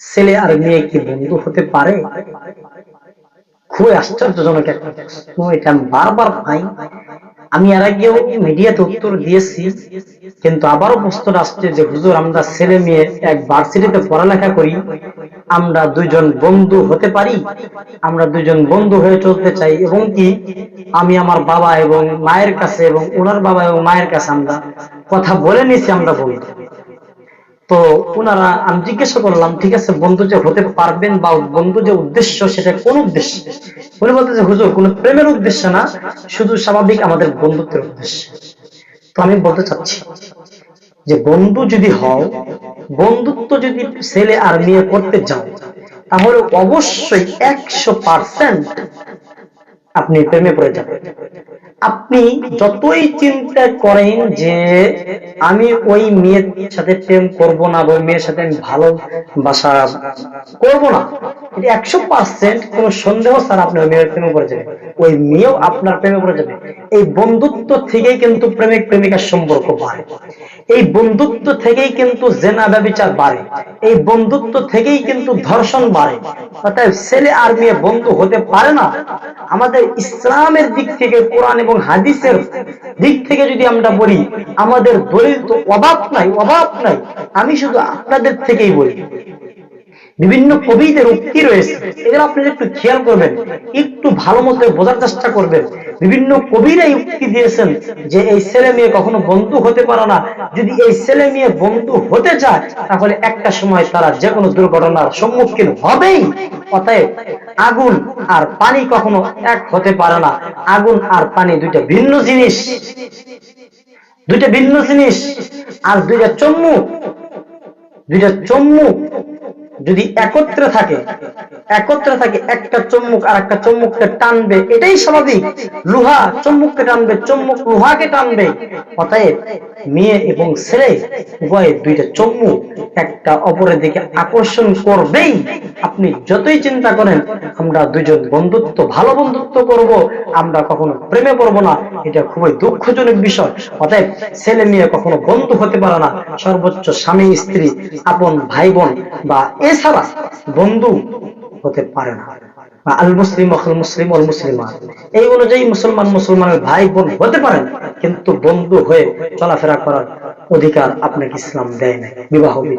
ছেলে আর মেয়ে কি বন্ধু হতে পারে? খুবই আশ্চর্যজনক একটা প্রশ্ন, এটা আমি বারবার পাই আমি এর আগেও মিডিয়াতে উত্তর দিয়েছি, কিন্তু আবারও প্রশ্নটা আসছে যে, হুজুর, আমরা ছেলে মেয়ে এক ভার্সিটিতে পড়ালেখা করি, আমরা দুইজন বন্ধু হতে পারি? আমরা দুইজন বন্ধু হয়ে চলতে চাই, এবং কি আমি আমার বাবা এবং মায়ের কাছে এবং ওনার বাবা এবং মায়ের কাছে আমরা কথা বলে নিছি আমরা বন্ধু। তো ওনারা আমি জিজ্ঞাসা করলাম, ঠিক আছে, বন্ধু যে হতে পারবেন বা বন্ধু যে উদ্দেশ্য, সেটা কোন উদ্দেশ্য? উনি বলতে যে হুজুর, কোন প্রেমের উদ্দেশ্য না, শুধু স্বাভাবিক আমাদের বন্ধুত্বের উদ্দেশ্য। তো আমি বলতে চাচ্ছি যে বন্ধু যদি হও, বন্ধুত্ব যদি ছেলে আর মেয়ে করতে যাও, তাহলে অবশ্যই একশো পার্সেন্ট আপনি প্রেমে পড়ে যাবেন। আপনি যতই চিন্তা করেন যে আমি ওই মেয়ের সাথে প্রেম করব না বা মেয়ের সাথে আমি ভালোবাসা করব না, এটা একশো পার্সেন্ট কোন সন্দেহ স্যার আপনি ওই মেয়ের প্রেমে পড়ে যাবেন। ওই মেয়েও আপনার প্রেমে পড়ে যাবে। এই বন্ধুত্ব থেকেই কিন্তু প্রেমিক প্রেমিকার সম্পর্ক বাড়ে। এই বন্ধুত্ব থেকেই কিন্তু জেনা ব্যবচার বাড়ে। এই বন্ধুত্ব থেকেই কিন্তু ধর্ষণ বাড়ে। অর্থাৎ ছেলে আর মেয়ে বন্ধু হতে পারে না। আমাদের ইসলামের দিক থেকে কোরআন এবং হাদিসের দিক থেকে যদি আমরা বলি, আমাদের দলিল তো অভাব নাই অভাব নাই। আমি শুধু আপনাদের থেকেই বলি। বিভিন্ন কবিদের উক্তি রয়েছে, এগুলো আপনারা একটু খেয়াল করবেন, একটু ভালো মতো বোঝার চেষ্টা করবেন। বিভিন্ন কবিরা উক্তি দিয়েছেন যে এই ছেলে মেয়ে কখনো বন্ধু হতে পারে না। যদি এই ছেলে মেয়ে বন্ধু হতে চায়, তাহলে একটা সময় তারা যে কোনো দুর্ঘটনার সম্মুখীন হবেই। অতএব আগুন আর পানি কখনো এক হতে পারে না। আগুন আর পানি দুইটা ভিন্ন জিনিস। দুইটা ভিন্ন জিনিস। আর দুইটা চম্মুক দুইটা চম্মুক যদি একত্রে থাকে একত্রে থাকে, একটা চম্মুক আর একটা চম্মুককে টানবে, এটাই স্বাভাবিক। লোহা চম্মুককে টানবে চম্মুক লোহাকে টানবে। অতএব মেয়ে এবং ছেলে, উভয়ে দুইটা চম্মুক একটা অপরের দিকে আকর্ষণ করবেই। আপনি যতই চিন্তা করেন, আমরা দুইজন বন্ধুত্ব, ভালো বন্ধুত্ব করব, আমরা কখনো প্রেমে পড়ব না। এটা খুবই দুঃখজনক বিষয়। অতএব ছেলে মেয়ে কখনো বন্ধু হতে পারে না। সর্বোচ্চ স্বামী, স্ত্রী, আপন ভাই বোন বা এছাড়া বন্ধু হতে পারে না। আল মুসলিম অখল মুসলিম অল মুসলিমা এই অনুযায়ী মুসলমান, মুসলমানের ভাই বোন হতে পারেন, কিন্তু বন্ধু হয়ে চলাফেরা করার অধিকার আপনাকে ইসলাম দেয় না বিবাহ বিধি